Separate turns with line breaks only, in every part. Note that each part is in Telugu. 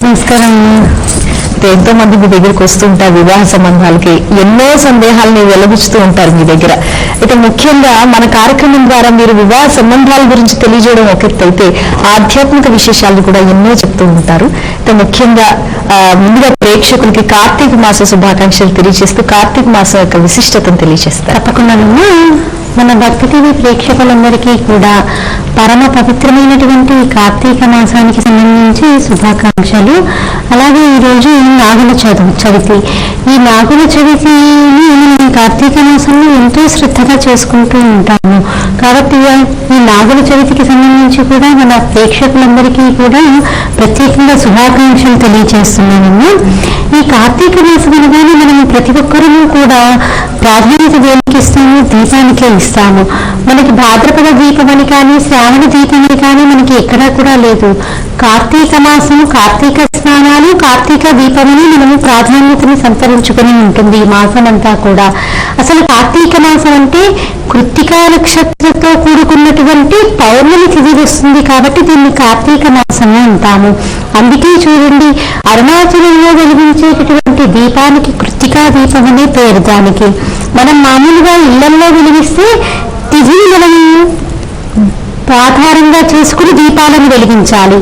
నమస్కారం. ఎంతో మంది మీ దగ్గరికి వస్తుంటారు వివాహ సంబంధాలకి. ఎన్నో సందేహాలని వెలుగుస్తూ ఉంటారు మీ దగ్గర. అయితే ముఖ్యంగా మన కార్యక్రమం ద్వారా మీరు వివాహ సంబంధాల గురించి తెలియజేయడం ఒక ఎత్తు. అయితే ఆధ్యాత్మిక విశేషాలు కూడా ఎన్నో చెప్తూ ఉంటారు. అయితే ముఖ్యంగా ఆ, ముందుగా ప్రేక్షకులకి కార్తీక మాస శుభాకాంక్షలు తెలియజేస్తూ కార్తీక మాసం యొక్క విశిష్టతను తెలియజేస్తారు.
తప్పకుండానమ్మా మన భక్తి టీవీ ప్రేక్షకులందరికీ కూడా పరమ పవిత్రమైనటువంటి కార్తీక మాసానికి సంబంధించి శుభాకాంక్షలు. అలాగే ఈరోజు నాగుల చదువు చవితి. ఈ నాగుల చవితిని మనం కార్తీక మాసంలో ఎంతో శ్రద్ధగా చేసుకుంటూ ఉంటాము. కాబట్టి ఈ నాగుల చవితికి సంబంధించి కూడా మన ప్రేక్షకులందరికీ కూడా ప్రత్యేకంగా శుభాకాంక్షలు తెలియజేస్తున్నాము ఈ కార్తీక మాసం అనగానే మనం ప్రతి ఒక్కరూ కూడా ప్రాధాన్యత ఇస్తాము దీపానికే ఇస్తాము. మనకి భాద్రపద దీపమని కానీ శ్రావణ దీపమని కానీ మనకి ఎక్కడా కూడా లేదు. కార్తీక మాసం కార్తీక స్నానాలు కార్తీక దీపమని మనము ప్రాధాన్యతను సంతరించుకొని ఉంటుంది ఈ మాసం అంతా కూడా. అసలు కార్తీక మాసం అంటే కృత్తికా నక్షత్రంతో కూడుకున్నటువంటి పౌర్ణమి తిథి వస్తుంది కాబట్టి దీన్ని కార్తీక మాసము అంటాము. అందుకే చూడండి అరుణాచలంలో వెలిగించేటటువంటి దీపానికి కృత్తికా దీపం అనే పేరు దానికి. మనం మామూలుగా ఇళ్ళలో వెలిగిస్తే తిథిని మనం ఆధారంగా చేసుకుని దీపాలను వెలిగించాలి.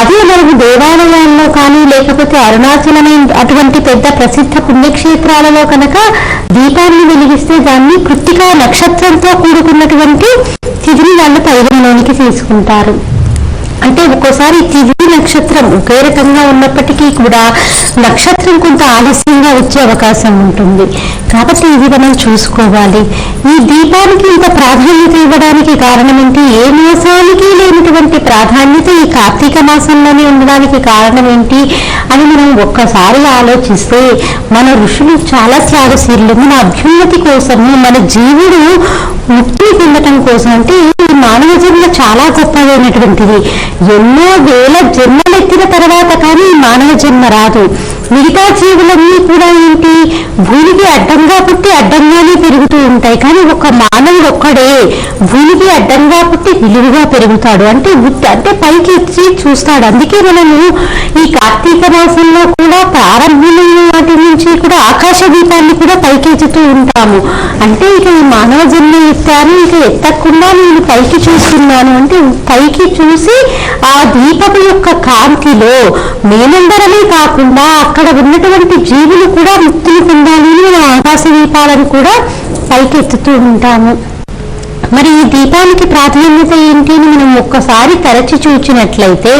అదే మనకు దేవాలయాల్లో కానీ లేకపోతే అరుణాచలమైన అటువంటి పెద్ద ప్రసిద్ధ పుణ్యక్షేత్రాలలో కనుక దీపాన్ని వెలిగిస్తే దాన్ని కృత్తికా నక్షత్రంతో కూడుకున్నటువంటి తిథిని వాళ్ళు పరిగణలోనికి తీసుకుంటారు. అంటే ఒక్కోసారి తిథి నక్షత్రం ఒకే రకంగా ఉన్నప్పటికీ కూడా నక్షత్రం కొంత ఆలస్యంగా వచ్చే అవకాశం ఉంటుంది. కాబట్టి ఇది మనం చూసుకోవాలి. ఈ దీపానికి ఇంత ప్రాధాన్యత ఇవ్వడానికి కారణం ఏంటి ఏ మాసానికి లేనటువంటి ప్రాధాన్యత ఈ కార్తీక మాసంలోనే ఉండడానికి కారణం ఏంటి అని మనం ఒక్కసారి ఆలోచిస్తే మన ఋషులు చాలా త్యాగశీలు మన అభ్యున్నతి కోసము మన జీవుడు ముక్తి పొందటం కోసం అంటే ఈ మానవ జన్మ చాలా గొప్పదైనటువంటిది. ఎన్నో వేల జన్మలెత్తిన తర్వాత కానీ మానవ జన్మ రాదు. మిగతా జీవులన్నీ కూడా ఏంటి? భూమికి అడ్డంగా పుట్టి అడ్డంగానే పెరుగుతూ ఉంటాయి. కానీ ఒక మానవుడు ఒక్కడే భూమికి అడ్డంగా పుట్టి విలువగా పెరుగుతాడు. అంటే అంటే పైకి ఎత్తి చూస్తాడు. అందుకే మనము ఈ కార్తీక మాసంలో కూడా ప్రారంభమైన వాటి నుంచి కూడా ఆకాశ దీపాన్ని కూడా పైకెత్తుతూ ఉంటాము. అంటే ఇక ఈ మానవ జన్మ ఎత్తాను ఇక ఎత్తకుండా నేను పైకి చూస్తున్నాను. అంటే పైకి చూసి ఆ దీపము యొక్క కాంతిలో మేమందరమే కాకుండా అక్కడ ఉన్నటువంటి జీవులు కూడా ముక్తులు పొందాలి మనం ఆకాశ దీపాలను కూడా పైకెత్తుతూ ఉంటాము. మరి ఈ దీపానికి ప్రాధాన్యత ఏంటి అని మనం ఒక్కసారి తరచి చూచినట్లయితే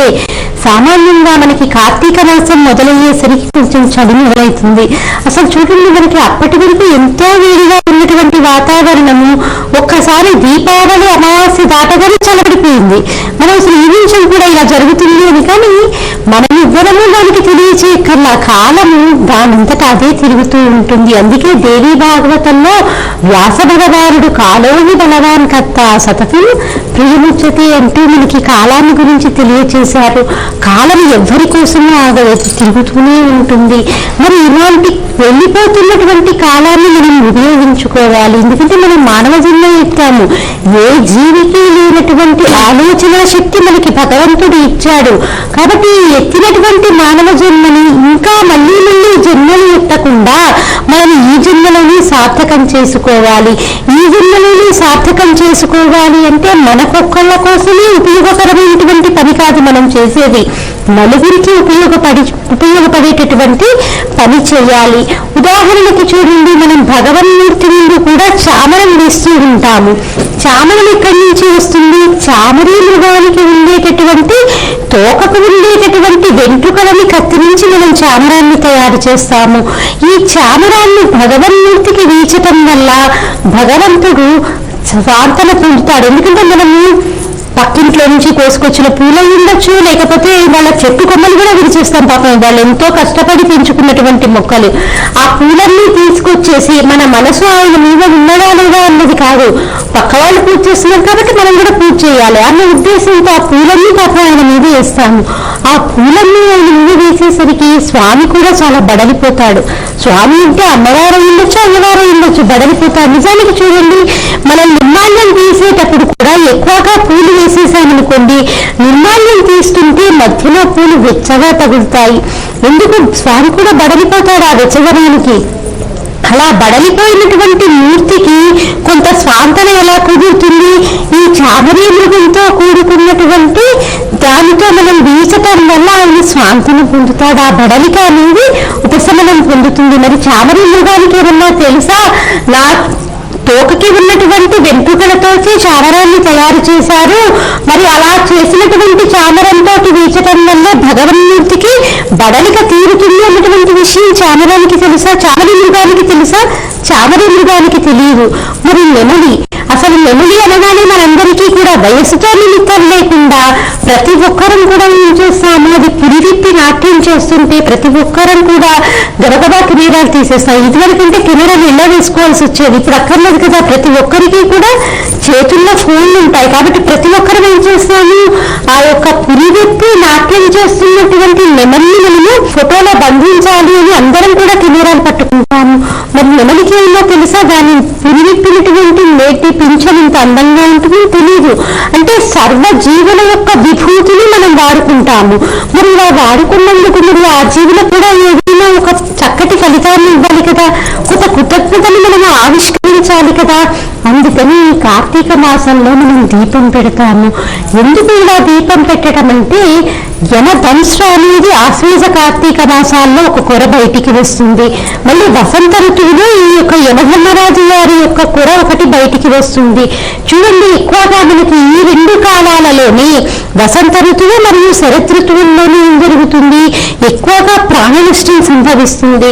సామాన్యంగా మనకి కార్తీక మాసం మొదలయ్యేసరికి కొంచెం చలి మొదలవుతుంది. అసలు చూడండి మనకి అప్పటి వరకు ఎంతో వేడిగా ఉన్నటువంటి వాతావరణము ఒక్కసారి దీపావళి అమావాస్య దాటగానే చలబడిపోయింది మనం అసలు ఊహించం కూడా ఇలా జరుగుతుంది అని కానీ మనం ఇవ్వడము దానికి తెలియచేయక్కర్లా కాలము దానంతటా అదే తిరుగుతూ ఉంటుంది. అందుకే దేవీ భాగవతంలో వ్యాస భగవానుడు కాలోని బలవాన్ కత్త సతతం ప్రియముచ్చతే అంటూ మనకి కాలాన్ని గురించి తెలియచేశారు. కాలం ఎవరి కోసమో ఆగదు తిరుగుతూనే ఉంటుంది. మరి ఇలాంటి వెళ్ళిపోతున్నటువంటి కాలాన్ని మనం ఉపయోగించుకోవాలి. ఎందుకంటే మనం మానవ జన్మ ఎత్తాము. ఏ జీవికి లేనటువంటి ఆలోచన శక్తి మనకి భగవంతుడు ఇచ్చాడు. కాబట్టి ఎత్తినటువంటి మానవ జన్మని ఇంకా మళ్ళీ మళ్ళీ జన్మలు ఎత్తకుండా మనం ఈ జన్మలోనే సార్థకం చేసుకోవాలి. ఈ జన్మలోనే సార్థకం చేసుకోవాలి అంటే మనకొక్కళ్ళ కోసమే ఉపయోగకరమైనటువంటి పని కాదు మనం చేసేది. నలుగురికి ఉపయోగపడి ఉపయోగపడేటటువంటి పని చేయాలి. ఉదాహరణకి చూడండి మనం భగవన్మూర్తి నుండి కూడా చామరం వేస్తూ ఉంటాము. చామరం ఎక్కడి నుంచి వస్తుంది? చామరీ మృగానికి ఉండేటటువంటి తోకకు ఉండేటటువంటి వెంట్రుకలని కత్తిరించి మనం చామరాన్ని తయారు చేస్తాము. ఈ చామరాన్ని భగవన్మూర్తికి వీచటం వల్ల భగవంతుడు వార్తలు పొందుతాడు. ఎందుకంటే మనము పక్కింట్లో నుంచి కోసుకొచ్చిన పూలు ఉండొచ్చు లేకపోతే వాళ్ళ చెట్టు కొమ్మలు కూడా విరిచేస్తాం పాపం వాళ్ళు ఎంతో కష్టపడి పెంచుకున్నటువంటి మొక్కలు. ఆ పూలన్నీ తీసుకొచ్చేసి మన మనసు ఆయన మీద ఉన్నదా లేదా అన్నది కాదు. పక్క వాళ్ళు పూజ చేస్తున్నారు కాబట్టి మనం కూడా పూజ చేయాలి. అన్న ఉద్దేశంతో ఆ పూలన్నీ పాపం ఆయన మీద వేస్తాము. ఆ పూలన్నీ ఆయన మీద వేసేసరికి స్వామి కూడా చాలా బడలిపోతాడు. స్వామి అంటే అమ్మవారు ఉండొచ్చు అమ్మవారు ఉండొచ్చు బడలిపోతాడు. నిజానికి చూడండి మనం నిర్మాల్యం తీసేటప్పుడు కూడా ఎక్కువగా పూలు వేసేసామనుకోండి నిర్మాల్యం తీస్తుంటే మధ్యలో పూలు వెచ్చగా తగులుతాయి. ఎందుకు? స్వామి కూడా బడలిపోతాడు ఆ వెచ్చదనానికి. అలా బడలిపోయినటువంటి మూర్తికి కొంత స్వాంతన ఎలా కుదురుతుంది? ఈ చామరీ మృగంతో కూడుకున్నటువంటి దానితో మనం వీచటం వల్ల ఆయన స్వాంతిని పొందుతాడు? ఆ బడలిక అనేది ఉపశమనం పొందుతుంది. మరి చామరి మృగానికి ఏమన్నా తెలుసా? నా తోకకి ఉన్నటువంటి వెంట్రుకలతోటి చామరాన్ని తయారు చేశారు. మరి అలా చేసినటువంటి చామరంతో వీచటం వల్ల భగవన్మూర్తికి బడలిక తీరుతుంది అన్నటువంటి విషయం చామరానికి తెలుసా? చామరి మృగానికి తెలుసా? చామరి మృగానికి తెలియదు. మరి నెమలి అసలు నెమలి అనగానే మనందరికీ కూడా వయసుతో నిమిత్తం ప్రతి ఒక్కరం కూడా ఏం చేస్తాము? అది పురివిప్పి నాట్యం చేస్తుంటే ప్రతి ఒక్కరం కూడా గబగబా కెమెరాలు తీసేస్తాం. ఇదివరకంటే కెమెరాలు ఎలా వేసుకోవాల్సి వచ్చేది. ఇప్పుడు అక్కర్లేదు కదా. ప్రతి ఒక్కరికి కూడా చేతుల్లో ఫోన్లు ఉంటాయి. కాబట్టి ప్రతి ఒక్కరం ఏం చేస్తాము? ఆ యొక్క పురివిప్పి నాట్యం చేస్తున్నటువంటి నెమలిని మనము ఫోటోలో బంధించాలి అని అందరం కూడా కెమెరాలు పట్టుకుంటాము. మరి నెమలికి ఏమో తెలుసా? దాని పురివిప్పినటువంటి నేటి పింఛం ఇంత అందంగా ఉంటుందో తెలియదు అంటే సర్వజీవుల యొక్క విభూతిని మనం వాడుకుంటాము. మరి ఇలా వాడుకున్నందుకు మరి ఆ జీవులకు కూడా ఏదైనా ఒక చక్కటి ఫలితాన్ని ఇవ్వాలి కదా? కొంత కృతజ్ఞతను మనం ఆవిష్కరించాలి కదా? అందుకని ఈ కార్తీక మాసంలో మనం దీపం పెడతాము. ఎందుకు ఇలా దీపం పెట్టడం అంటే యమదంశ్ర అనేది ఆశ్వేజ కార్తీక మాసాల్లో ఒక కొర బయటికి వస్తుంది. మళ్ళీ వసంత ఋతువులో ఈ యొక్క యమధర్మరాజు గారి యొక్క కొర ఒకటి బయటికి వస్తుంది. చూడండి ఎక్కువగా మనకి ఈ రెండు కాలాలలోనే వసంత ఋతువు మరియు శరత్ ఋతువుల్లోనే ఏం జరుగుతుంది? ఎక్కువగా ప్రాణనష్టం సంభవిస్తుంది.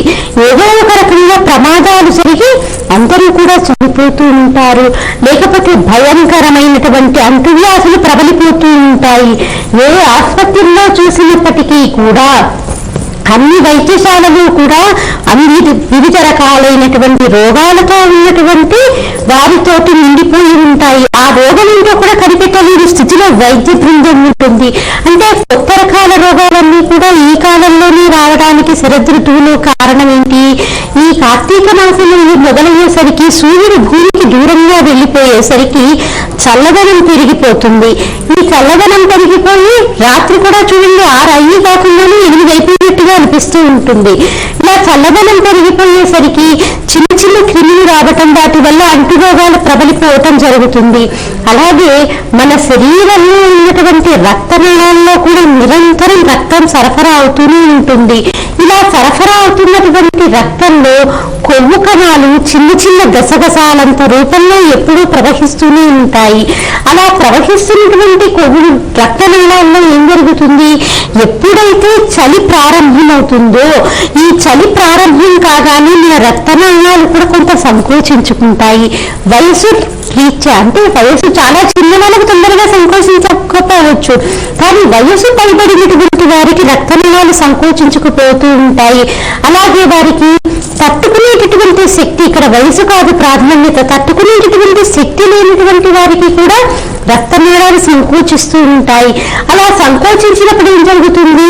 ఏదో ఒక రకంగా ప్రమాదాలు జరిగి అందరూ కూడా చనిపోతూ ఉంటారు. లేకపోతే భయంకరమైనటువంటి అంటువ్యాధులు ప్రబలిపోతూ ఉంటాయి. ఏ ఆసుపత్రిలో చూసినప్పటికీ కూడా అన్ని వైద్యశాలలు కూడా అన్ని వివిధ రకాలైనటువంటి రోగాలతో ఉన్నటువంటి వారితోటి నిండిపోయి ఉంటాయి. ఆ రోగం కూడా కనిపెట్టలేని స్థితిలో వైద్య బృందం ఉంటుంది. అంటే కొత్త రకాల రోగాలన్నీ కూడా ఈ కాలంలోనే రావడానికి శరదృతువులు కారణం ఏంటి ఈ కార్తీక మాసంలో మొదలయ్యేసరికి సూర్యుడు భూమికి దూరంగా వెళ్ళిపోయేసరికి చల్లదనం పెరిగిపోతుంది. ఈ చల్లదనం పెరిగిపోయి రాత్రి కూడా చూడండి ఆరు అయ్యి కాకుండానే ఎనిమిది అయిపోయినట్టుగా అనిపిస్తూ ఉంటుంది. ఇలా చల్లదనం పెరిగిపోయేసరికి చిన్న చిన్న క్రిములు రావటం వాటి వల్ల అంటురోగాలు ప్రబలిపోవటం జరుగుతుంది. అలాగే మన శరీరంలో ఉన్నటువంటి రక్తనాళాల్లో కూడా నిరంతరం రక్తం సరఫరా అవుతూనే ఉంటుంది. ఇలా సరఫరా అవుతున్నటువంటి రక్తంలో కొవ్వు కణాలు చిన్న చిన్న గసగసాలంత రూపంలో ఎప్పుడూ ప్రవహిస్తూనే ఉంటాయి. అలా ప్రవహిస్తున్నటువంటి కొవ్వు రక్తనాళాల్లో ఏం జరుగుతుంది? ఎప్పుడైతే చలి ప్రారంభమవుతుందో ఈ చలి ప్రారంభం కాగానే మన రక్తనాళాలు కూడా కొంత సంకోచించుకుంటాయి. వయసు రీత్యా అంటే వయసు చాలా చిన్న వాళ్ళకు తొందరగా సంకోచించకపోవచ్చు. కానీ వయసు పైబడినటువంటి వారికి రక్తనాళాలు సంకోచించకపోతూ ఉంటాయి. అలాగే వారికి తట్టుకునేటటువంటి శక్తి ఇక్కడ వయసు కాదు ప్రాధాన్యత తట్టుకునేటటువంటి శక్తి లేనటువంటి వారికి కూడా రక్తనాళాలు సంకోచిస్తూ ఉంటాయి. అలా సంకోచించినప్పుడు ఏం జరుగుతుంది?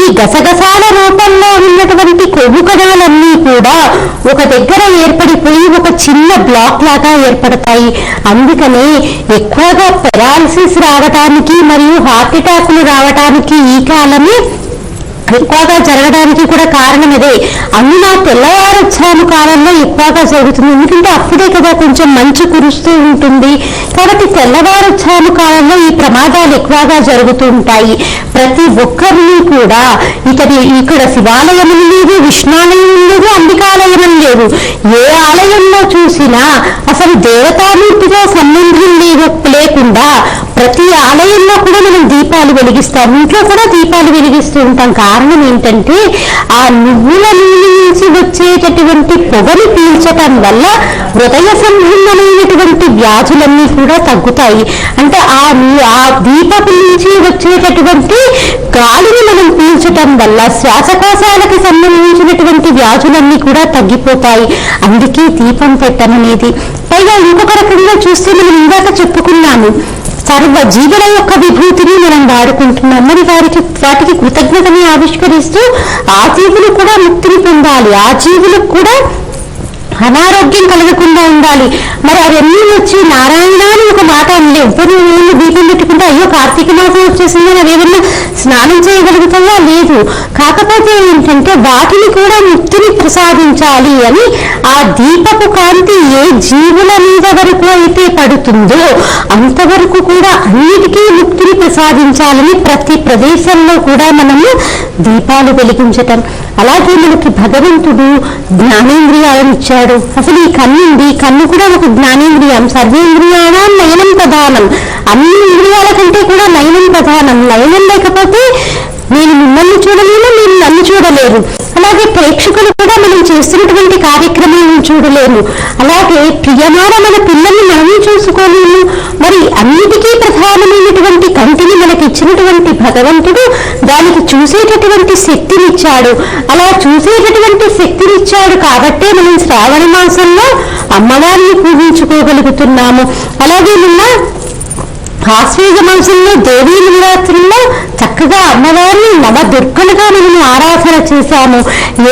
ఈ గసగసాల రూపంలో ఉన్నటువంటి కొవ్వు కణాలన్నీ కూడా ఒక దగ్గర ఏర్పడిపోయి ఒక చిన్న బ్లాక్ లాగా ఏర్పడతాయి. అందుకనే ఎక్కువగా పెరాలసిస్ రావటానికి మరియు హార్ట్ అటాక్లు రావటానికి ఈ కాలమే ఎక్కువగా జరగడానికి కూడా కారణం ఇదే. అందున తెల్లవారుజాము కాలంలో ఎక్కువగా జరుగుతుంది. ఎందుకంటే అప్పుడే కదా కొంచెం మంచు కురుస్తూ ఉంటుంది. కాబట్టి తెల్లవారుజాము కాలంలో ఈ ప్రమాదాలు ఎక్కువగా జరుగుతూ ఉంటాయి. ప్రతి ఒక్కరిని కూడా ఇతడి ఇక్కడ శివాలయం లేదు విష్ణాలయం లేదు అంబికాలయం లేదు ఏ ఆలయంలో చూసినా అసలు దేవతామూర్తితో సంబంధం లేదు లేకుండా ప్రతి ఆలయంలో కూడా మనం దీపాలు వెలిగిస్తాం ఇంట్లో కూడా దీపాలు వెలిగిస్తూ ఉంటాం. కారణం ఏంటంటే ఆ నువ్వుల నూనె నుంచి వచ్చేటటువంటి పొగని పీల్చటం వల్ల హృదయ సంబంధమైనటువంటి వ్యాధులన్నీ కూడా తగ్గుతాయి. అంటే ఆ నీ- ఆ దీపపు నుంచి వచ్చేటటువంటి గాలిని మనం పీల్చటం వల్ల శ్వాసకోశాలకు సంబంధించినటువంటి వ్యాధులన్నీ కూడా తగ్గిపోతాయి. అందుకే దీపం పెట్టమనేది. పైగా ఇంకొక రకంగా చూస్తే మనం ఇందాక చెప్పుకున్నాము సర్వ జీవుల యొక్క విభూతిని మనం వాడుకుంటున్నాం. మరి వారికి వాటికి కృతజ్ఞతని ఆవిష్కరిస్తూ ఆ జీవులు కూడా ముక్తిని పొందాలి. ఆ జీవులకు కూడా అనారోగ్యం కలగకుండా ఉండాలి. మరి అవన్నీ వచ్చి నారాయణ అని ఒక మాట అనలేవు పోనీ నీళ్ళు దీపం పెట్టుకుంటే అయ్యో కార్తీక మాసం వచ్చేసింది అవి ఏమన్నా స్నానం చేయగలుగుతాయా లేదు. కాకపోతే ఏంటంటే వాటిని కూడా ముక్తిని ప్రసాదించాలి అని ఆ దీపపు కాంతి ఏ జీవుల మీద వరకు అయితే పడుతుందో అంతవరకు కూడా అన్నిటికీ ముక్తిని ప్రసాదించాలని ప్రతి ప్రదేశంలో కూడా మనము దీపాలు వెలిగించటం అలాగే మనకి భగవంతుడు జ్ఞానేంద్రియాలను ఇచ్చాడు. అసలు ఈ కన్ను ఉంది కన్ను కూడా ఒక జ్ఞానేంద్రియం సర్వేంద్రియాణం నయనం ప్రధానం. అన్ని ఇంద్రియాల కంటే కూడా నయనం ప్రధానం. నయనం లేకపోతే నేను మిమ్మల్ని చూడలేను నేను నన్ను చూడలేరు. అలాగే ప్రేక్షకులు కూడా మనం చేస్తున్నటువంటి కార్యక్రమాలను చూడలేము అలాగే ప్రియమాన మన పిల్లల్ని మనం చూసుకోలేము. మరి అన్నిటికీ ప్రధానమైనటువంటి కంటిని మనకి ఇచ్చినటువంటి భగవంతుడు దానికి చూసేటటువంటి శక్తినిచ్చాడు. అలా చూసేటటువంటి శక్తినిచ్చాడు కాబట్టే మనం శ్రావణ మాసంలో అమ్మవారిని పూజించుకోగలుగుతున్నాము. అలాగే నిన్న ఆశ్వేజ మాసంలో దేవీ నవరాత్రుల్లో చక్కగా అమ్మవారిని నవ దుర్గలుగా మనము ఆరాధన చేశాము.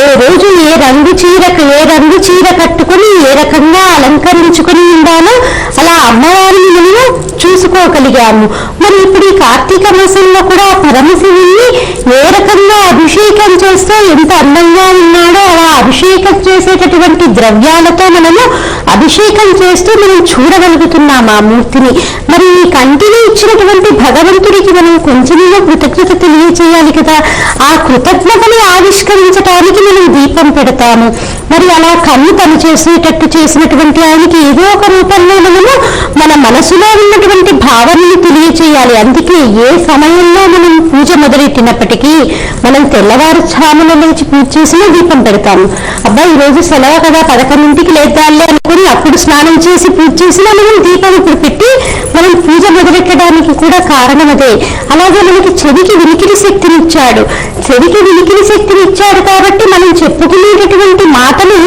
ఏ రోజు ఏ రంగు చీర ఏ రంగు చీర కట్టుకొని ఏ రకంగా అలంకరించుకొని ఉండాలో అలా అమ్మవారిని మనము చూసుకోగలిగాము. మరి ఇప్పుడు ఈ కార్తీక మాసంలో కూడా పరమశివుని ఏ రకంగా అభిషేకం చేస్తూ ఎంత అందంగా ఉన్నాడో అలా అభిషేకం చేసేటటువంటి ద్రవ్యాలతో మనము అభిషేకం చేస్తూ మనం చూడగలుగుతున్నాం ఆ మూర్తిని. మరి ఈ కంటిని ఇచ్చినటువంటి భగవంతుడికి మనం కొంచెంలో కృతజ్ఞత తెలియచేయాలి కదా? ఆ కృతజ్ఞతని ఆవిష్కరించడానికి మనం దీపం పెడతాము. మరి అలా కన్ను పని చేసేటట్టు చేసినటువంటి ఆయనకి ఏదో ఒక రూపంలో మనము మన మనసులో ఉన్నటువంటి భావనని తెలియచేయాలి. అందుకే ఏ సమయంలో మనం పూజ మొదలెట్టినప్పటికీ మనం తెల్లవారు తెల్లవారుజామున లేచి పూజ చేసినా దీపం పెడతాము. అబ్బాయి ఈ రోజు సెలవు కదా పదకొండింటికి లేద్దాలే అనుకుని అప్పుడు స్నానం చేసి పూజ చేసినా మనం దీపం ఇప్పుడు పెట్టి మనం పూజ మొదలెట్టడానికి కూడా కారణం అదే. అలాగే మనకి చెవికి వినికిడి శక్తినిచ్చాడు చెవికి వినికిడి శక్తినిచ్చాడు కాబట్టి మనం చెప్పుకునేటటువంటి మాటలు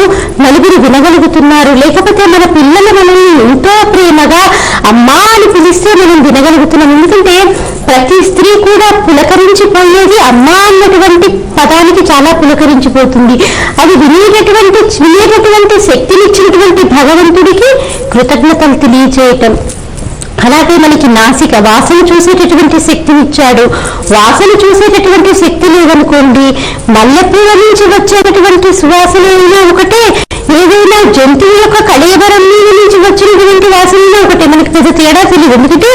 నలుగురు వినగలుగుతున్నారు. లేకపోతే మన పిల్లలు మనల్ని ఎంతో ప్రేమగా అమ్మా అని పిలిస్తే మనం వినగలుగుతున్నాం. ఎందుకంటే ప్రతి స్త్రీ కూడా పులకరించిపోయేది అమ్మా అన్నటువంటి పదానికి చాలా పులకరించిపోతుంది. అది వినేటటువంటి వినేటటువంటి శక్తినిచ్చినటువంటి భగవంతుడికి కృతజ్ఞతలు తెలియచేయటం. అలాగే మనకి నాసిక వాసన చూసేటటువంటి శక్తిని ఇచ్చాడు వాసన చూసేటటువంటి శక్తి లేదనుకోండి మల్లెపూల నుంచి వచ్చేటటువంటి సువాసన అయినా ఒకటే. ఏదైనా జంతువు యొక్క కళేబరం మీద నుంచి వచ్చినటువంటి వాసన ఒకటే. మనకి పెద్ద తేడా తెలియదు. ఎందుకంటే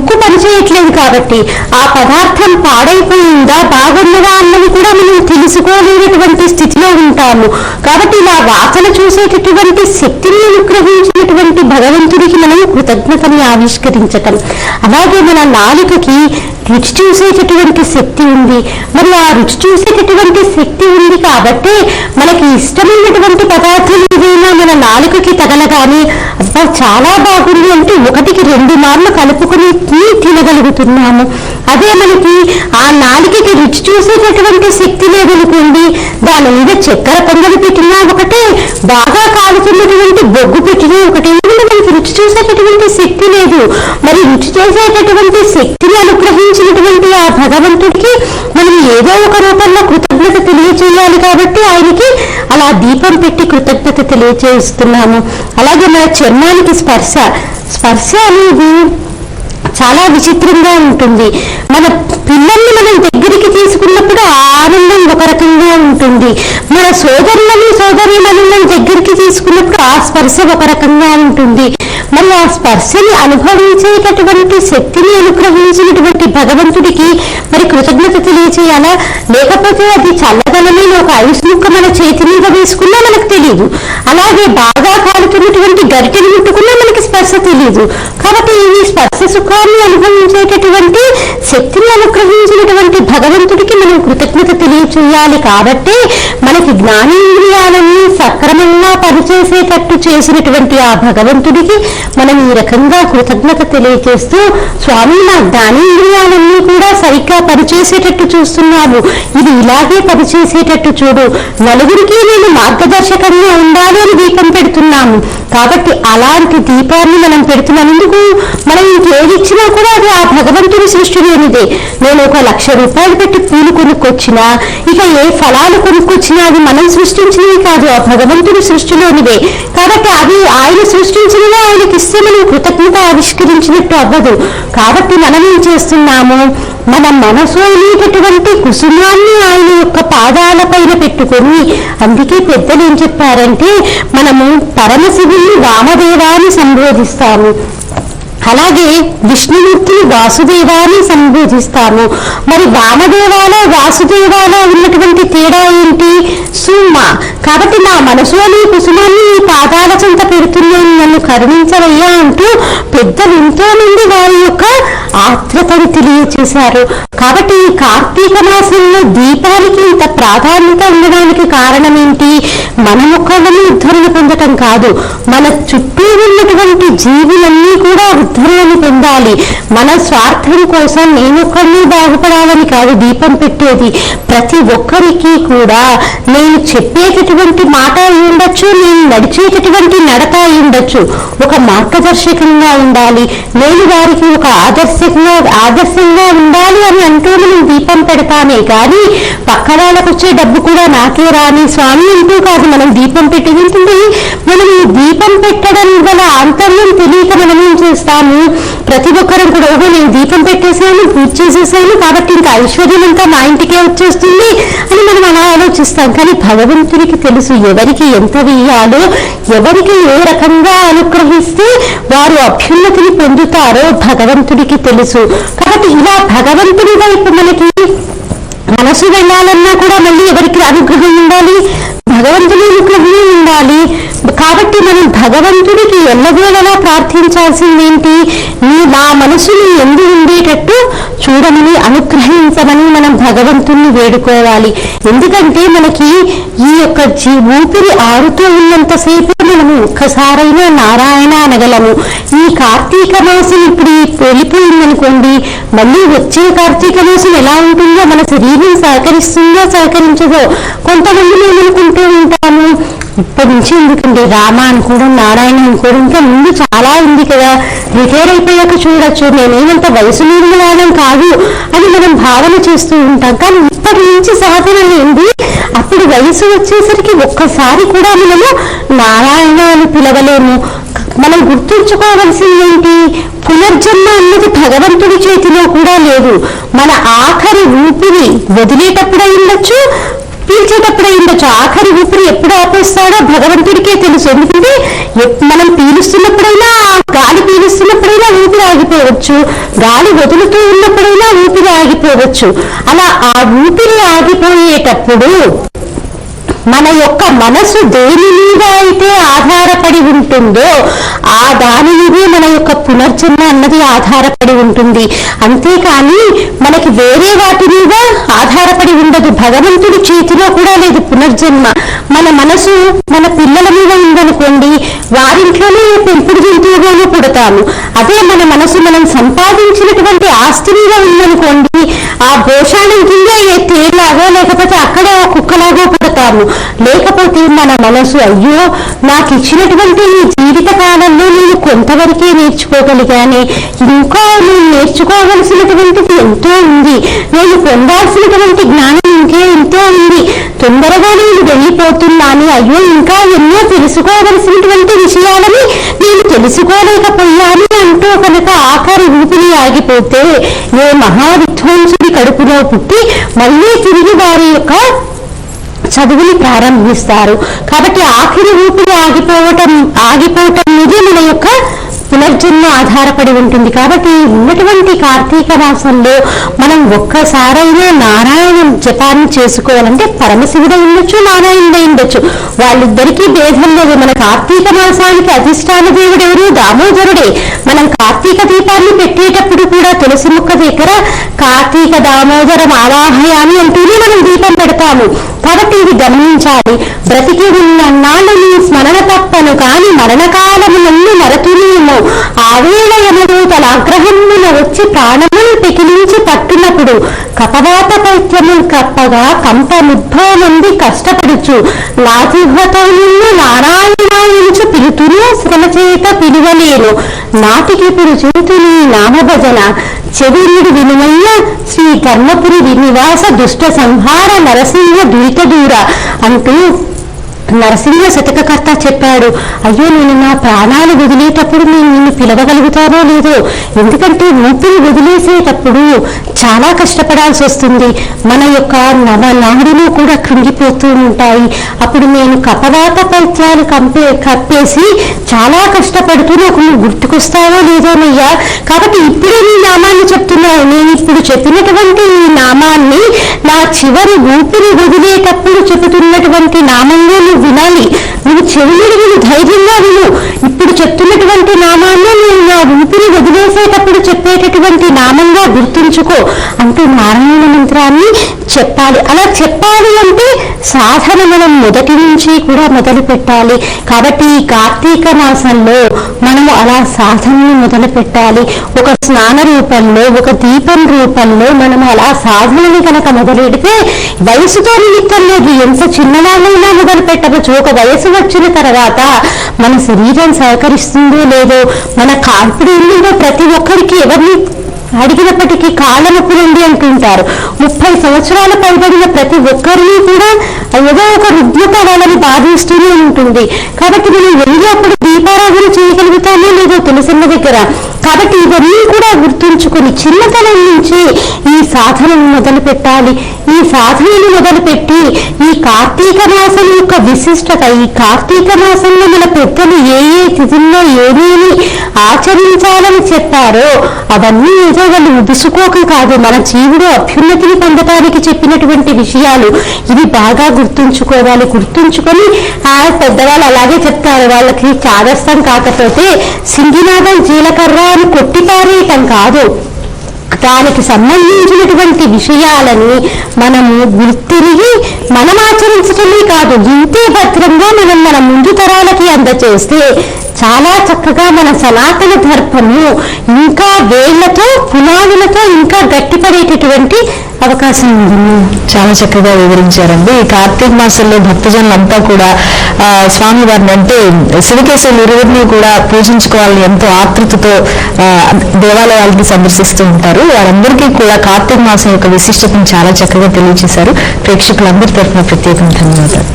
ముక్కు పనిచేయట్లేదు కాబట్టి ఆ పదార్థం పాడైపోయిందా బాగున్నదా అన్నది కూడా మనం తెలుసుకోలేనటువంటి స్థితిలో ఉంటాము. కాబట్టి ఇలా వాసన చూసేటటువంటి శక్తిని అనుగ్రహించినటువంటి భగవంతుడికి మనం కృతజ్ఞతని ఆవిష్కరించటం. అలాగే మన నాలుకకి రుచి చూసేటటువంటి శక్తి ఉంది. మరి ఆ రుచి చూసేటటువంటి శక్తి ఉంది కాబట్టి మనకి ఇష్టమైనటువంటి పదార్థం ఏదైనా మన నాలుకకి తగలగానే అబ్బా చాలా బాగుంది అంటే ఒకటికి రెండు మార్లు కలుపుకొని తిని తినగలుగుతున్నాము. అదే మనకి ఆ నాలుకకి రుచి చూసేటటువంటి శక్తి లేదనుకోండి దాని మీద చక్కెర పొంగలు పెట్టినా ఒకటే బాగా కాలుతున్నటువంటి బొగ్గు పెట్టినా ఒకటే రుచి చూసేటటువంటి శక్తి లేదు. మరి రుచి చేసేటటువంటి శక్తిని అనుగ్రహించినటువంటి ఆ భగవంతుడికి మనం ఏదో ఒక రూపంలో కృతజ్ఞత తెలియచేయాలి కాబట్టి ఆయనకి అలా దీపం పెట్టి కృతజ్ఞత తెలియచేస్తున్నాము. అలాగే మన చర్మానికి స్పర్శ. స్పర్శ అనేది చాలా విచిత్రంగా ఉంటుంది. మన పిల్లల్ని మనం దగ్గరికి తీసుకున్నప్పుడు ఆనందం ఒక రకంగా ఉంటుంది. మన సోదరులను సోదరులను మనం దగ్గరికి తీసుకున్నప్పుడు ఆ స్పర్శ ఒక రకంగా ఉంటుంది. మరి ఆ స్పర్శని అనుభవించేటటువంటి శక్తిని అనుగ్రహించినటువంటి భగవంతుడికి మరి కృతజ్ఞత తెలియచేయాలా? లేకపోతే అది చల్లదనమే ఒక ఐస్ ముక్క మన చేతి మీద వేసుకున్నా మనకు తెలియదు అలాగే బాగా కాలుతున్నటువంటి గరిటెని ముట్టుకున్నా మనకి స్పర్శ తెలియదు కాబట్టి ఈ స్పర్శ సుఖాన్ని అనుభవించేటటువంటి శక్తిని అనుగ్రహించినటువంటి భగవంతుడికి మనం కృతజ్ఞత తెలియచేయాలి. కాబట్టి మనకి జ్ఞానేంద్రియాలని సక్రమంగా పనిచేసేటట్టు చేసినటువంటి ఆ భగవంతుడికి మనం ఈ రకంగా కృతజ్ఞత తెలియచేస్తూ స్వామి నా జ్ఞానేంద్రియాలన్నీ కూడా సరిగ్గా పనిచేసేటట్టు చూస్తున్నాము ఇది ఇలాగే పనిచేసేటట్టు చూడు. నలుగురికి నేను మార్గదర్శకంగా ఉండాలి అని దీపం పెడుతున్నాము. కాబట్టి అలాంటి దీపాన్ని మనం పెడుతున్నాం ఎందుకు మనం ఇంకేది ఇచ్చినా కూడా అది ఆ భగవంతుని సృష్టిలోనిదే. నేను ఒక లక్ష రూపాయలు పెట్టి పూలు కొనుక్కొచ్చినా ఇక ఏ ఫలాలు కొనుక్కొచ్చినా అది మనం సృష్టించినవి కాదు ఆ భగవంతుని సృష్టిలోనిదే. కాబట్టి అది ఆయన సృష్టించినవి ఆయనకి ఇస్తే మనం కృతజ్ఞత ఆవిష్కరించినట్టు అవ్వదు. కాబట్టి మనం ఏం చేస్తున్నాము? మన మనసు అనేటటువంటి కుసుమాన్ని ఆయన యొక్క పాదాల పైన పెట్టుకొని అందుకే పెద్దలు ఏం చెప్పారంటే మనము పరమశివుని వామదేవాన్ని సంబోధిస్తాము. అలాగే విష్ణుమూర్తిని వాసుదేవాన్ని సంబోధిస్తాము. మరి వామదేవాలో వాసుదేవాలో ఉన్నటువంటి తేడా ఏంటి? సుమ. కాబట్టి నా మనసులోని అనే కుసుమాన్ని నీ పాదాల చెంత పెడుతున్నాను నన్ను కరుణించవయ్యా అంటూ పెద్దలు ఎంతో మంది వారి యొక్క ఆత్రతను తెలియచేశారు. కాబట్టి ఈ కార్తీక మాసంలో దీపానికి ఇంత ప్రాధాన్యత ఉండడానికి కారణం ఏంటి మన ముఖాలను ఉద్ధరణ పొందటం కాదు. మన చుట్టూ ఉన్నటువంటి జీవులన్నీ కూడా ఉద్ధరణను పొందాలి. మన స్వార్థం కోసం నేనొక్కడిని బాగుపడాలని కాదు దీపం పెట్టేది. ప్రతి ఒక్కరికి కూడా నేను చెప్పేటటువంటి మాట అయి ఉండొచ్చు నేను నడిచేటటువంటి నడక అయి ఉండొచ్చు. ఒక మార్గదర్శకంగా ఉండాలి. నేను వారికి ఒక ఆదర్శంగా ఆదర్శంగా ఉండాలి అని అంటూ మనం దీపం పెడతామే కానీ పక్క వాళ్ళకు వచ్చే డబ్బు కూడా నాకే రాని స్వామి అంటూ కాదు మనం దీపం పెట్టేది మనం దీపం పెట్టడం వల్ల ఆంతర్యం తెలియక మనం ఏం చేస్తాము? ప్రతి ఒక్కరం కూడా ఓహో నేను దీపం పెట్టేసాను పూజ చేసేసాను కాబట్టి ఇంకా ఐశ్వర్యం అంతా మా ఇంటికే వచ్చేస్తుంది అని మనం అలా ఆలోచిస్తాం. కానీ భగవంతునికి తెలుసు ఎవరికి ఎంత వేయాలో ఎవరికి ఏ రకంగా అనుగ్రహిస్తే వారు అభ్యున్నతిని పొందుతారో భగవంతుడికి తెలుసు. కాబట్టి ఇలా భగవంతుడి వైపు మనకి మనసు వెళ్ళాలన్నా కూడా మళ్ళీ ఎవరికి అనుగ్రహం ఉండాలి? భగవంతుని అనుగ్రహం ఉండాలి. కాబట్టి మనం భగవంతుడికి ఎల్లవేళలా ప్రార్థించాల్సిందేంటి? నీ నా మనసుని ఎందు ఉండేటట్టు చూడమని అనుగ్రహించమని మనం భగవంతుణ్ణి వేడుకోవాలి. ఎందుకంటే మనకి ఈ యొక్క జీ ఊపిరి ఆరుతూ ఉన్నంతసేపు మనము ఒక్కసారైనా నారాయణ అనగలము. ఈ కార్తీక మాసం ఇప్పుడు వెళ్ళిపోయిందనుకోండి మళ్ళీ వచ్చే కార్తీక మాసం ఎలా ఉంటుందో మన శరీరం సహకరిస్తుందో సహకరించదో కొంతమంది మేము అనుకుంటూ ఉంటాము ఇప్పటి నుంచి ఎందుకండి రామ అనుకోవడం నారాయణ అనుకోవడం ఇంకా ముందు చాలా ఉంది కదా. రిటైర్ అయిపోయాక చూడొచ్చు. నేనేమంత వయసు మీద వాడడం కాదు. అని మనం భావన చేస్తూ ఉంటాం. కానీ ఇప్పటి నుంచి సాధన ఏంది? అప్పుడు వయసు వచ్చేసరికి ఒక్కసారి కూడా మనము నారాయణ అని పిలవలేము. మనం గుర్తుంచుకోవాల్సింది ఏంటి? పునర్జన్మ అన్నది భగవంతుడి చేతిలో కూడా లేదు. మన ఆఖరి ఊపిరి వదిలేటప్పుడు ఉండొచ్చు పీల్చేటప్పుడు ఉండొచ్చు ఆఖరి ఊపిరి ఎప్పుడు ఆపేస్తాడో భగవంతుడికే తెలుసు. ఎందుకంటే మనం పీలుస్తున్నప్పుడైనా గాలి పీలుస్తున్నప్పుడైనా ఊపిరి ఆగిపోవచ్చు. గాలి వదులుతూ ఉన్నప్పుడైనా ఊపిరి ఆగిపోవచ్చు. అలా ఆ ఊపిరి ఆగిపోయేటప్పుడు మన యొక్క మనసు దేని మీద అయితే ఆధారపడి ఉంటుందో ఆ దాని మీదే మన యొక్క పునర్జన్మ అన్నది ఆధారపడి ఉంటుంది. అంతేకాని మనకి వేరే వాటి మీద ఆధారపడి ఉండదు. భగవంతుడి చేతిలో కూడా లేదు పునర్జన్మ. మన మనసు మన పిల్లల మీద ఉందనుకోండి వారింట్లోనే పెంపుడు జంతువుగానే పుడతాము. అదే మన మనసు మనం సంపాదించినటువంటి ఆస్తి మీద ఉందనుకోండి ఆ భోషాణం కింద ఏ తేలాగో లేకపోతే అక్కడే ఆ కుక్కలాగో లేకపోతే మన మనసు అయ్యో నాకు ఇచ్చినటువంటి ఈ జీవిత కాలంలో నేను కొంతవరకే నేర్చుకోగలిగానే ఇంకా నేను నేర్చుకోవలసినటువంటిది ఎంతో ఉంది. నేను పొందాల్సినటువంటి జ్ఞానం ఇంకే ఎంతో ఉంది. తొందరగా నేను వెళ్ళిపోతున్నాను. అయ్యో ఇంకా ఎన్నో తెలుసుకోవలసినటువంటి విషయాలని నేను తెలుసుకోలేకపోయాను అంటూ కనుక ఆఖరి ఊపిరి ఆగిపోతే ఏ మహావిధ్వంసుడి కడుపులో పుట్టి మళ్ళీ తిరిగి వారి యొక్క చదువుని ప్రారంభిస్తారు. కాబట్టి ఆఖరి ఊపిరి ఆగిపోవటం ఆగిపోవటం అనేది మన యొక్క పునర్జన్మ ఆధారపడి ఉంటుంది. కాబట్టి ఉన్నటువంటి కార్తీక మాసంలో మనం ఒక్కసారైనా నారాయణ జపాన్ని చేసుకోవాలంటే పరమశివుడు ఉండొచ్చు నారాయణుడు ఉండొచ్చు. వాళ్ళిద్దరికీ భేదం లేదు. మన కార్తీక మాసానికి అధిష్టాన దేవుడు ఎవరు? దామోదరుడే. మనం కార్తీక దీపాన్ని పెట్టేటప్పుడు కూడా తులసి ముక్క దగ్గర కార్తీక దామోదరం ఆవాహయాన్ని అంటూనే మనం దీపం పెడతాము. కాబట్టి ఇది గమనించాలి. బ్రతికి ఉన్న నాళ్ళు స్మరణ తప్పను కాని మరణకాలము నన్ను ఆవేళ యముడు తన ఆగ్రహమున వచ్చి ప్రాణములు పెకిలించి పట్టినప్పుడు కపవాత పైత్యము కప్పగా కంప ముద్భవనుంది కష్టపడుచు లాజిహ్వతో నిన్ను నారాయణాయుని పిలుచు శ్రమ చేత పిలువలేను. నాటికిప్పుడు చేతుని నామభజన. చెవిరుడు వినుమయ్య శ్రీ కర్మపురి నివాస దుష్ట సంహార నరసింహ దురిత దూర అంటూ నరసింహ శతకకర్త చెప్పాడు అయ్యో నేను నా ప్రాణాలు వదిలేటప్పుడు నేను నిన్ను పిలవగలుగుతానో లేదో? ఎందుకంటే ఊపిరి వదిలేసేటప్పుడు చాలా కష్టపడాల్సి వస్తుంది. మన యొక్క నవ నాడులు కూడా కృంగిపోతూ ఉంటాయి. అప్పుడు నేను కపవాత పైత్యాలు కంపే కప్పేసి చాలా కష్టపడుతూ నాకు నువ్వు గుర్తుకొస్తావో లేదోనయ్యా కాబట్టి ఇప్పుడే నీ నామాన్ని చెప్తున్నావు నేను ఇప్పుడు చెప్పినటువంటి ఈ నామాన్ని నా చివరి ఊపిరి వదిలేటప్పుడు చెబుతున్నటువంటి నామంలో నువ్వు వినాలి. నువ్వు చెవులు విను ధైర్యంగా విను. ఇప్పుడు చెప్తున్నటువంటి నామాన్ని నేను నా ఊపిరి వదిలేసేటప్పుడు చెప్పేటటువంటి నామంగా గుర్తుంచుకో. అంటూ నారాయణ మంత్రాన్ని చెప్పాలి. అలా చెప్పాలి అంటే సాధన మనం మొదటి నుంచి కూడా మొదలు పెట్టాలి కాబట్టి ఈ కార్తీక మాసంలో మనము అలా సాధనను మొదలు పెట్టాలి ఒక స్నాన రూపంలో ఒక దీపం రూపంలో మనం అలా సాధనని కనుక మొదలెడితే వయసుతో నిమిత్తం లేదు. ఎంత చిన్నవాళ్ళైనా మొదలు పెట్టవచ్చు ఒక వయసు వచ్చిన తర్వాత మన శరీరం సహకరిస్తుందో లేదో మన కాన్ఫిడెంట్ ప్రతి ఒక్కరికి ఎవరిని అడిగినప్పటికీ కాళ్ళ నొప్పులు ఉంది అంటుంటారు. ముప్పై సంవత్సరాల పైబడిన ప్రతి ఒక్కరిని కూడా ఏదో ఒక రుగ్మత వాళ్ళని బాధిస్తూనే ఉంటుంది. కాబట్టి మనం వెళ్ళి అప్పుడు దీపారాధన చేయగలుగుతామో లేదో తులసమ్మ దగ్గర కాబట్టి ఇవన్నీ కూడా గుర్తుంచుకొని చిన్నతనం నుంచి ఈ సాధనను మొదలు పెట్టాలి ఈ సాధనను మొదలుపెట్టి ఈ కార్తీక మాసం యొక్క విశిష్టత ఈ కార్తీక మాసంలో మన పెద్దలు ఏ ఏ తిథుల్లో ఏమేమి ఆచరించాలని చెప్పారో అవన్నీ ఏదో వాళ్ళు ఉదుసుకోక కాదు మన జీవుడు అభ్యున్నతిని పొందటానికి చెప్పినటువంటి విషయాలు ఇవి బాగా గుర్తుంచుకోవాలి. గుర్తుంచుకొని ఆ పెద్దవాళ్ళు అలాగే చెప్తారు వాళ్ళకి చాదస్తం కాకపోతే సింగినాథం జీలకర్ర అని కొట్టిపారేయటం కాదు. దానికి సంబంధించినటువంటి విషయాలని మనము గుర్తిరిగి మనం ఆచరించటమే కాదు ఇంతే భద్రంగా మనం మన ముందు తరాలకి అందచేస్తే చాలా చక్కగా మన సనాతన ధర్మము ఇంకా వేళ్ళతో పునాదులతో ఇంకా గట్టిపడేటటువంటి అవకాశం ఉంటుంది
చాలా చక్కగా వివరించారండి. ఈ కార్తీక మాసంలో భక్తజనులంతా కూడా స్వామి వారిని అంటే శివకేశవులు ఇరువురిని కూడా పూజించుకోవాలని ఎంతో ఆతృతతో దేవాలయాలకి సందర్శిస్తూ ఉంటారు. వారందరికీ కూడా కార్తీక మాసం యొక్క విశిష్టతను చాలా చక్కగా తెలియజేశారు ప్రేక్షకులందరి తరఫున ప్రత్యేకంగా ధన్యవాదాలు.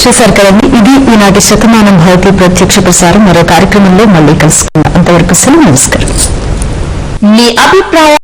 చూశారు కదండి ఇది ఈనాటి శతమానం భారతీయ ప్రత్యక్ష ప్రసారం. మరో కార్యక్రమంలో మళ్ళీ కలుసుకుందాం. అంతవరకు సెలవు నమస్కారం.
మీ అభిప్రాయం